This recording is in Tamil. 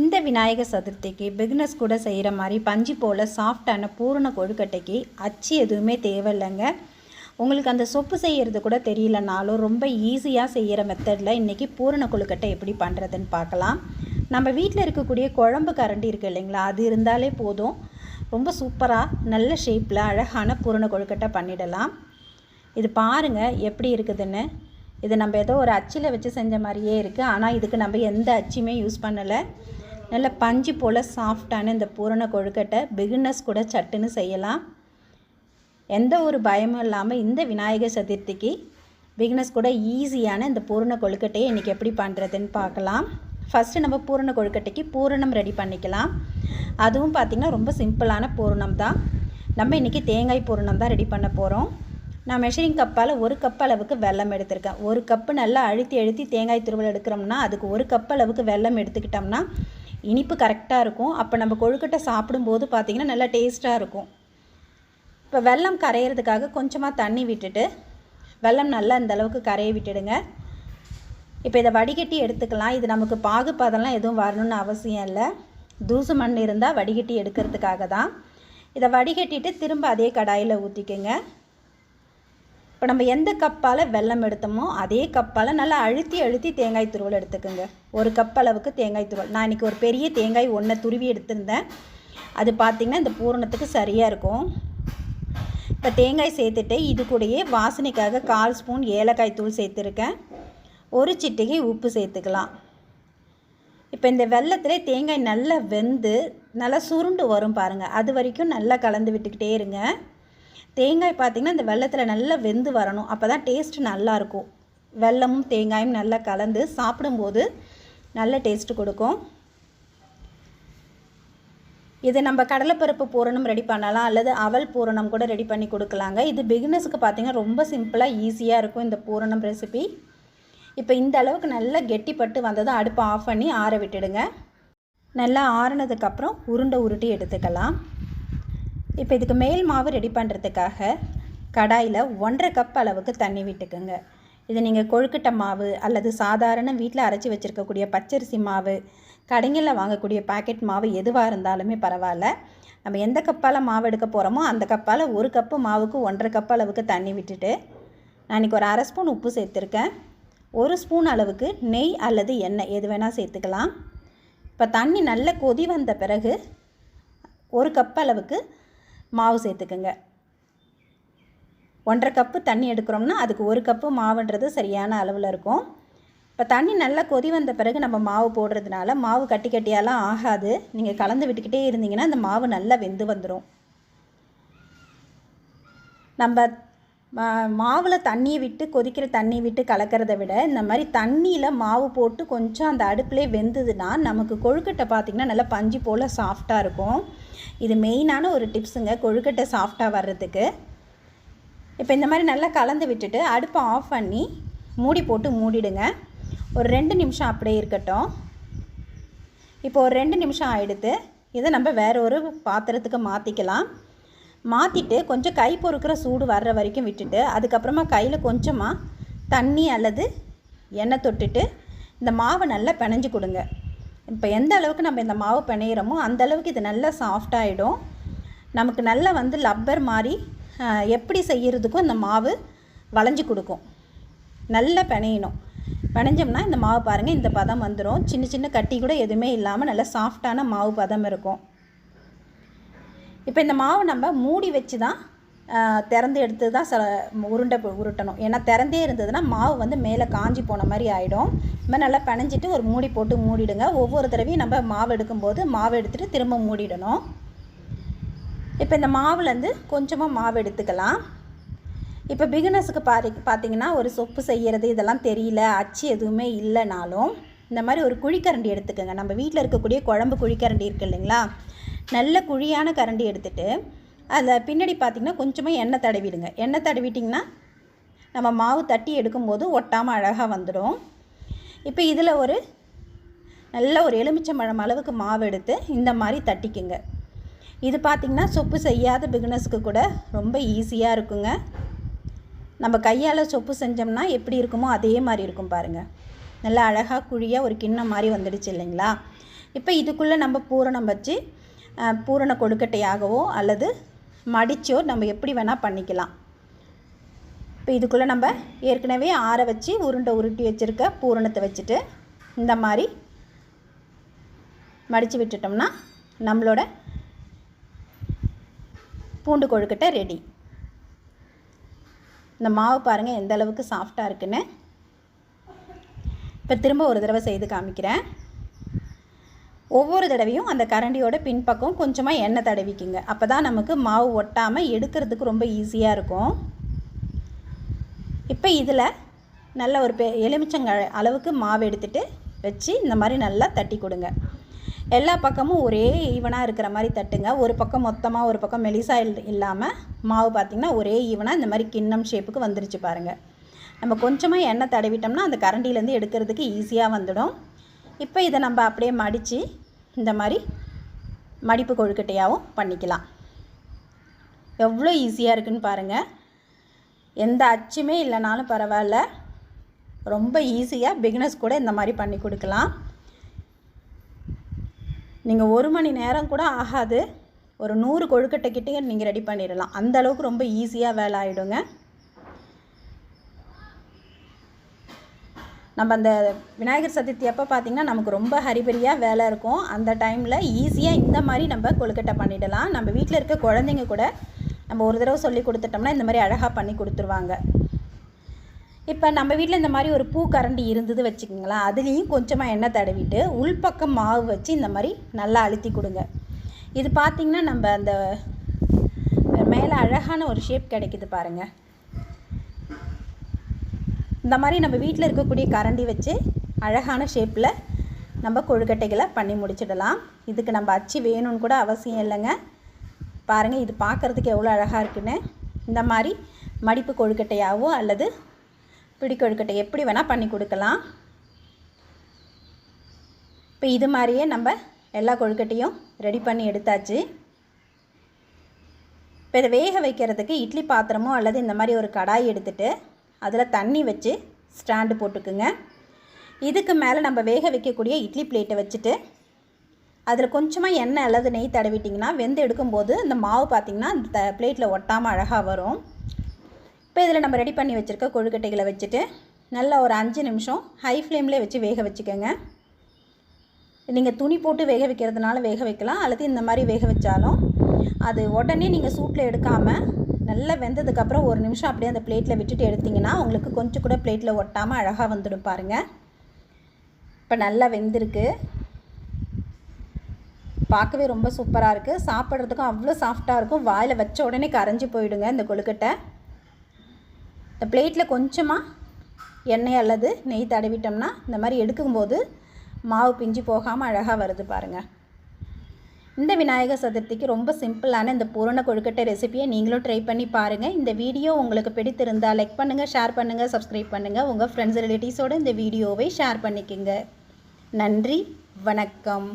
இந்த விநாயகர் சதுர்த்திக்கு பிகினஸ் கூட செய்கிற மாதிரி பஞ்சு போல் சாஃப்டான பூரண கொழுக்கட்டைக்கு அச்சு எதுவுமே தேவையில்லைங்க. உங்களுக்கு அந்த சொப்பு செய்கிறது கூட தெரியலனாலும் ரொம்ப ஈஸியாக செய்கிற மெத்தடில் இன்றைக்கி பூரண கொழுக்கட்டை எப்படி பண்ணுறதுன்னு பார்க்கலாம். நம்ம வீட்டில் இருக்கக்கூடிய குழம்பு கரண்டி இருக்குது இல்லைங்களா? அது இருந்தாலே போதும். ரொம்ப சூப்பராக நல்ல ஷேப்பில் அழகான பூரண கொழுக்கட்டை பண்ணிடலாம். இது பாருங்கள் எப்படி இருக்குதுன்னு. இது நம்ம ஏதோ ஒரு அச்சில் வச்சு செஞ்ச மாதிரியே இருக்குது ஆனால் இதுக்கு நம்ம எந்த அச்சுமே யூஸ் பண்ணலை. நல்ல பஞ்சு போல் சாஃப்டான இந்த பூரண கொழுக்கட்டை பிகினர்ஸ் கூட சட்டுன்னு செய்யலாம். எந்த ஒரு பயமும் இல்லாமல் இந்த விநாயகர் சதுர்த்திக்கு பிகினர்ஸ் கூட ஈஸியான இந்த பூரண கொழுக்கட்டையை இன்றைக்கி எப்படி பண்ணுறதுன்னு பார்க்கலாம். ஃபஸ்ட்டு நம்ம பூரண கொழுக்கட்டைக்கு பூரணம் ரெடி பண்ணிக்கலாம். அதுவும் பார்த்திங்கன்னா ரொம்ப சிம்பிளான பூரணம் தான். நம்ம இன்றைக்கி தேங்காய் பூரணம் தான் ரெடி பண்ண போகிறோம் நான் மெஷரிங் கப்பால் ஒரு கப் அளவுக்கு வெல்லம் எடுத்திருக்கேன். ஒரு கப்பு நல்லா அழுத்தி அழுத்தி தேங்காய் துருவல் எடுக்கிறோம்னா அதுக்கு ஒரு கப் அளவுக்கு வெல்லம் எடுத்துக்கிட்டோம்னா இனிப்பு கரெக்டாக இருக்கும். அப்போ நம்ம கொழுக்கட்டை சாப்பிடும்போது பார்த்திங்கன்னா நல்லா டேஸ்ட்டாக இருக்கும். இப்போ வெல்லம் கரையிறதுக்காக கொஞ்சமாக தண்ணி விட்டுட்டு வெல்லம் நல்லா இந்தளவுக்கு கரைய விட்டுடுங்க. இப்போ இதை வடிகட்டி எடுத்துக்கலாம். இது நமக்கு பாகுபாதெல்லாம் எதுவும் வரணும்னு அவசியம் இல்லை. தூசு மண் இருந்தால் வடிகட்டி எடுக்கிறதுக்காக தான். இதை வடிகட்டிட்டு திரும்ப அதே கடாயில் ஊற்றிக்கோங்க இப்போ நம்ம எந்த கப்பால் வெல்லம் எடுத்தோமோ அதே கப்பால் நல்லா அழுத்தி அழுத்தி தேங்காய் துருவல் எடுத்துக்கோங்க. ஒரு கப் அளவுக்கு தேங்காய் துருவல். நான் இன்றைக்கி ஒரு பெரிய தேங்காய் ஒன்றை துருவி எடுத்திருந்தேன். அது பார்த்திங்கன்னா இந்த பூரணத்துக்கு சரியாக இருக்கும். இப்போ தேங்காய் சேர்த்துட்டு இது கூடயே வாசனைக்காக கால் ஸ்பூன் ஏலக்காய் தூள் சேர்த்துருக்கேன். ஒரு சிட்டிகை உப்பு சேர்த்துக்கலாம். இப்போ இந்த வெள்ளத்தில் தேங்காய் நல்லா வெந்து நல்லா சுருண்டு வரும் பாருங்கள் அது வரைக்கும் நல்லா கலந்து விட்டுக்கிட்டே இருங்க. தேங்காய் பார்த்திங்கன்னா இந்த வெள்ளத்தில் நல்லா வெந்து வரணும். அப்போ தான் டேஸ்ட்டு நல்லாயிருக்கும். வெல்லமும் தேங்காயும் நல்லா கலந்து சாப்பிடும்போது நல்ல டேஸ்ட்டு கொடுக்கும். இது நம்ம கடலைப்பருப்பு பூரணம் ரெடி பண்ணலாம். அல்லது அவல் பூரணம் கூட ரெடி பண்ணி கொடுக்கலாங்க. இது பிகினஸுக்கு பார்த்திங்கன்னா ரொம்ப சிம்பிளாக ஈஸியாக இருக்கும் இந்த பூரணம் ரெசிபி இப்போ இந்த அளவுக்கு நல்லா கெட்டிப்பட்டு வந்ததும் அடுப்பை ஆஃப் பண்ணி ஆற விட்டுடுங்க. நல்லா ஆறுனதுக்கப்புறம் உருண்டை உருட்டி எடுத்துக்கலாம். இப்போ இதுக்கு மேல் மாவு ரெடி பண்ணுறதுக்காக கடாயில் ஒன்றரை கப் அளவுக்கு தண்ணி விட்டுக்குங்க. இது நீங்கள் கொழுக்கட்டை மாவு அல்லது சாதாரண வீட்டில் அரைச்சி வச்சுருக்கக்கூடிய பச்சரிசி மாவு கடைங்களில் வாங்கக்கூடிய பாக்கெட் மாவு எதுவாக இருந்தாலுமே பரவாயில்ல. நம்ம எந்த கப்பால் மாவு எடுக்க போகிறோமோ அந்த கப்பால் ஒரு கப்பு மாவுக்கு ஒன்றரை கப் அளவுக்கு தண்ணி விட்டுட்டு நான் இன்றைக்கி ஒரு அரை ஸ்பூன் உப்பு சேர்த்துருக்கேன். ஒரு ஸ்பூன் அளவுக்கு நெய் அல்லது எண்ணெய் எது வேணால் சேர்த்துக்கலாம். இப்போ தண்ணி நல்ல கொதி வந்த பிறகு ஒரு கப் அளவுக்கு மாவு சேர்த்துக்குங்க. ஒன்றரை கப்பு தண்ணி எடுக்கிறோம்னா அதுக்கு ஒரு கப்பு மாவுன்றது சரியான அளவில் இருக்கும். இப்போ தண்ணி நல்லா கொதி வந்த பிறகு நம்ம மாவு போடுறதுனால மாவு கட்டி கட்டியாலாம் ஆகாது. நீங்கள் கலந்து விட்டுக்கிட்டே இருந்தீங்கன்னா அந்த மாவு நல்லா வெந்து வந்துடும் நம்ம மாவில் தண்ணியை விட்டு கொதிக்கிற தண்ணி விட்டு கலக்கிறத விட இந்த மாதிரி தண்ணியில் மாவு போட்டு கொஞ்சம் அந்த அடுப்புலேயே வெந்ததுன்னா நமக்கு கொழுக்கட்டை பார்த்திங்கன்னா நல்லா பஞ்சு போல் சாஃப்டாக இருக்கும். இது மெயினான ஒரு டிப்ஸுங்க கொழுக்கட்டை சாஃப்டாக வர்றதுக்கு. இப்போ இந்த மாதிரி நல்லா கலந்து விட்டுட்டு அடுப்பை ஆஃப் பண்ணி மூடி போட்டு மூடிடுங்க. ஒரு ரெண்டு நிமிஷம் அப்படியே இருக்கட்டும். இப்போ ஒரு ரெண்டு நிமிஷம் ஆகிடுது இதை நம்ம வேற ஒரு பாத்திரத்துக்கு மாற்றிக்கலாம் மாற்றிட்டு கொஞ்சம் கை பொறுக்கிற சூடு வர்ற வரைக்கும் விட்டுட்டு அதுக்கப்புறமா கையில் கொஞ்சமாக தண்ணி அல்லது எண்ணெய் தொட்டுட்டு இந்த மாவை நல்லா பிணைஞ்சு கொடுங்க. இப்போ எந்த அளவுக்கு நம்ம இந்த மாவு பிணையிறோமோ அந்த அளவுக்கு இது நல்லா சாஃப்டாகிடும் நமக்கு நல்லா வந்து லப்பர் மாதிரி எப்படி செய்கிறதுக்கும் இந்த மாவு வளைஞ்சு கொடுக்கும். நல்லா பிணையணும். பிணைஞ்சோம்னா இந்த மாவு பாருங்கள் இந்த பதம் வந்துடும் சின்ன சின்ன கட்டி கூட எதுவுமே இல்லாமல் நல்லா சாஃப்டான மாவு பதம் இருக்கும். இப்போ இந்த மாவு நம்ம மூடி வச்சு தான் திறந்து எடுத்து தான் சில உருண்டை உருட்டணும். ஏன்னா திறந்தே இருந்ததுன்னா மாவு வந்து மேலே காஞ்சி போன மாதிரி ஆகிடும் இந்த மாதிரி நல்லா பிணைஞ்சிட்டு ஒரு மூடி போட்டு மூடிடுங்க. ஒவ்வொரு தடவையும் நம்ம மாவு எடுக்கும்போது மாவு எடுத்துகிட்டு திரும்ப மூடிடணும். இப்போ இந்த மாவுலேருந்து கொஞ்சமாக மாவு எடுத்துக்கலாம். இப்போ பிகினர்ஸுக்கு பாரி பார்த்திங்கன்னா ஒரு சொப்பு செய்கிறது இதெல்லாம் தெரியல. அச்சு எதுவுமே இல்லைனாலும் இந்த மாதிரி ஒரு குழிக்கரண்டி எடுத்துக்கோங்க. நம்ம வீட்டில் இருக்கக்கூடிய குழம்பு குழிக்கரண்டி இருக்குது இல்லைங்களா? நல்ல குழியான கரண்டி எடுத்துகிட்டு அதில் பின்னாடி பார்த்திங்கன்னா கொஞ்சமாக எண்ணெய் தடவிடுங்க. எண்ணெய் தடவிட்டிங்கன்னா நம்ம மாவு தட்டி எடுக்கும்போது ஒட்டாமல் அழகாக வந்துடும் இப்போ இதில் ஒரு நல்ல ஒரு எலுமிச்சம்பழம் அளவுக்கு மாவு எடுத்து இந்த மாதிரி தட்டிக்குங்க. இது பார்த்திங்கன்னா சொப்பு செய்யாத பிகினஸ்க்கு கூட ரொம்ப ஈஸியாக இருக்குங்க. நம்ம கையால் சொப்பு செஞ்சோம்னா எப்படி இருக்குமோ அதே மாதிரி இருக்கும் பாருங்கள் நல்லா அழகாக குழியாக ஒரு கிண்ணம் மாதிரி வந்துடுச்சு இல்லைங்களா? இப்போ இதுக்குள்ளே நம்ம பூரணம் வச்சு பூரண கொழுக்கட்டையாகவோ அல்லது மடிச்சோ நம்ம எப்படி வேணால் பண்ணிக்கலாம். இப்போ இதுக்குள்ளே நம்ம ஏற்கனவே ஆற வச்சு உருண்டை உருட்டி வச்சுருக்க பூரணத்தை வச்சுட்டு இந்த மாதிரி மடித்து விட்டுட்டோம்னா நம்மளோட பூண்டு கொழுக்கட்டை ரெடி இந்த மாவு பாருங்கள் எந்த அளவுக்கு சாஃப்டாக இருக்குன்னு. இப்போ திரும்ப ஒரு தடவை செய்து காமிக்கிறேன். ஒவ்வொரு தடவையும் அந்த கரண்டியோட பின்பக்கம் கொஞ்சமாக எண்ணெய் தடவிக்குங்க. அப்போ தான் நமக்கு மாவு ஒட்டாமல் எடுக்கிறதுக்கு ரொம்ப ஈஸியாக இருக்கும். இப்போ இதில் நல்ல ஒரு பெ எலுமிச்சங்க அளவுக்கு மாவு எடுத்துட்டு வச்சு இந்த மாதிரி நல்லா தட்டி கொடுங்க. எல்லா பக்கமும் ஒரே ஈவனாக இருக்கிற மாதிரி தட்டுங்க. ஒரு பக்கம் மொத்தமாக ஒரு பக்கம் மெலிசா இல் இல்லாமல் மாவு பார்த்திங்கன்னா ஒரே ஈவனாக இந்த மாதிரி கிண்ணம் ஷேப்புக்கு வந்துருச்சு பாருங்கள் நம்ம கொஞ்சமாக எண்ணெய் தடவிட்டோம்னா அந்த கரண்டிலேருந்து எடுக்கிறதுக்கு ஈஸியாக வந்துடும். இப்போ இதை நம்ம அப்படியே மடித்து இந்த மாதிரி மடிப்பு கொழுக்கட்டையாகவும் பண்ணிக்கலாம். எவ்வளோ ஈஸியாக இருக்குன்னு பாருங்கள் எந்த அச்சுமே இல்லைனாலும் பரவாயில்ல. ரொம்ப ஈஸியாக பிகினஸ் கூட இந்த மாதிரி பண்ணி கொடுக்கலாம். நீங்கள் ஒரு மணி நேரம் கூட ஆகாது. ஒரு நூறு கொழுக்கட்டைக்கிட்டே நீங்கள் ரெடி பண்ணிடலாம். அந்த அளவுக்கு ரொம்ப ஈஸியாக வேலை ஆகிடுங்க நம்ம அந்த விநாயகர் சதுர்த்தி அப்போ பார்த்திங்கன்னா நமக்கு ரொம்ப ஹரிபரியாக வேலை இருக்கும். அந்த டைமில் ஈஸியாக இந்த மாதிரி நம்ம கொழுக்கட்டை பண்ணிடலாம். நம்ம வீட்டில் இருக்க குழந்தைங்க கூட நம்ம ஒரு தடவை சொல்லி கொடுத்துட்டோம்னா இந்த மாதிரி அழகாக பண்ணி கொடுத்துருவாங்க. இப்போ நம்ம வீட்டில் இந்த மாதிரி ஒரு பூ கரண்டி இருந்தது வச்சுக்கோங்களேன். அதுலேயும் கொஞ்சமாக எண்ணெய் தடவிட்டு உள்பக்கம் மாவு வச்சு இந்த மாதிரி நல்லா அழுத்தி கொடுங்க. இது பார்த்திங்கன்னா நம்ம அந்த மேலே அழகான ஒரு ஷேப் கிடைக்கிது பாருங்கள் இந்த மாதிரி நம்ம வீட்டில் இருக்கக்கூடிய கரண்டி வச்சு அழகான ஷேப்பில் நம்ம கொழுக்கட்டைகளை பண்ணி முடிச்சிடலாம். இதுக்கு நம்ம அச்சு வேணும்னு கூட அவசியம் இல்லைங்க. பாருங்கள் இது பார்க்குறதுக்கு எவ்வளோ அழகாக இருக்குன்னு. இந்த மாதிரி மடிப்பு கொழுக்கட்டையாவோ அல்லது பிடி கொழுக்கட்டை எப்படி வேணால் பண்ணி கொடுக்கலாம். இப்போ இது மாதிரியே நம்ம எல்லா கொழுக்கட்டையும் ரெடி பண்ணி எடுத்தாச்சு. இப்போ இதை வேக வைக்கிறதுக்கு இட்லி பாத்திரமோ அல்லது இந்த மாதிரி ஒரு கடாய் எடுத்துகிட்டு அதில் தண்ணி வச்சு ஸ்டாண்டு போட்டுக்குங்க. இதுக்கு மேலே நம்ம வேக வைக்கக்கூடிய இட்லி பிளேட்டை வச்சுட்டு அதில் கொஞ்சமாக எண்ணெய் அல்லது நெய் தடவிட்டிங்கன்னா வெந்து எடுக்கும்போது இந்த மாவு பார்த்திங்கன்னா அந்த பிளேட்டில் ஒட்டாமல் அழகாக வரும். இப்போ இதில் நம்ம ரெடி பண்ணி வச்சுருக்க கொழுக்கட்டைகளை வச்சுட்டு நல்லா ஒரு அஞ்சு நிமிஷம் ஹை ஃப்ளேம்லேயே வச்சு வேக வச்சுக்கோங்க. நீங்கள் துணி போட்டு வேக வைக்கிறதுனால வேக வைக்கலாம் அல்லது இந்த மாதிரி வேக வச்சாலும் அது உடனே நீங்கள் சூட்டில் எடுக்காமல் நல்லா வெந்ததுக்கப்புறம் ஒரு நிமிஷம் அப்படியே அந்த பிளேட்டில் விட்டுட்டு எடுத்திங்கன்னா உங்களுக்கு கொஞ்சம் கூட பிளேட்டில் ஒட்டாமல் அழகாக வந்துடும் பாருங்கள் இப்போ நல்லா வெந்திருக்கு. பார்க்கவே ரொம்ப சூப்பராக இருக்குது சாப்பிட்றதுக்கும் அவ்வளோ சாஃப்டாக இருக்கும். வாயில் வச்ச உடனே கரைஞ்சி போயிடுங்க இந்த கொழுக்கட்டை. இந்த பிளேட்டில் கொஞ்சமாக எண்ணெய் அல்லது நெய் தடவிட்டோம்னா இந்த மாதிரி எடுக்கும்போது மாவு பிஞ்சு போகாமல் அழகாக வருது பாருங்கள் இந்த விநாயகர் சதுர்த்திக்கு ரொம்ப சிம்பிளான இந்த பூரண கொழுக்கட்டை ரெசிபியை நீங்களும் ட்ரை பண்ணி பாருங்கள் இந்த வீடியோ உங்களுக்கு பிடித்திருந்தால் லைக் பண்ணுங்கள் ஷேர் பண்ணுங்கள் சப்ஸ்கிரைப் பண்ணுங்கள் உங்கள் ஃப்ரெண்ட்ஸ் ரிலேட்டிவ்ஸோடு இந்த வீடியோவை ஷேர் பண்ணிக்கோங்க. நன்றி வணக்கம்.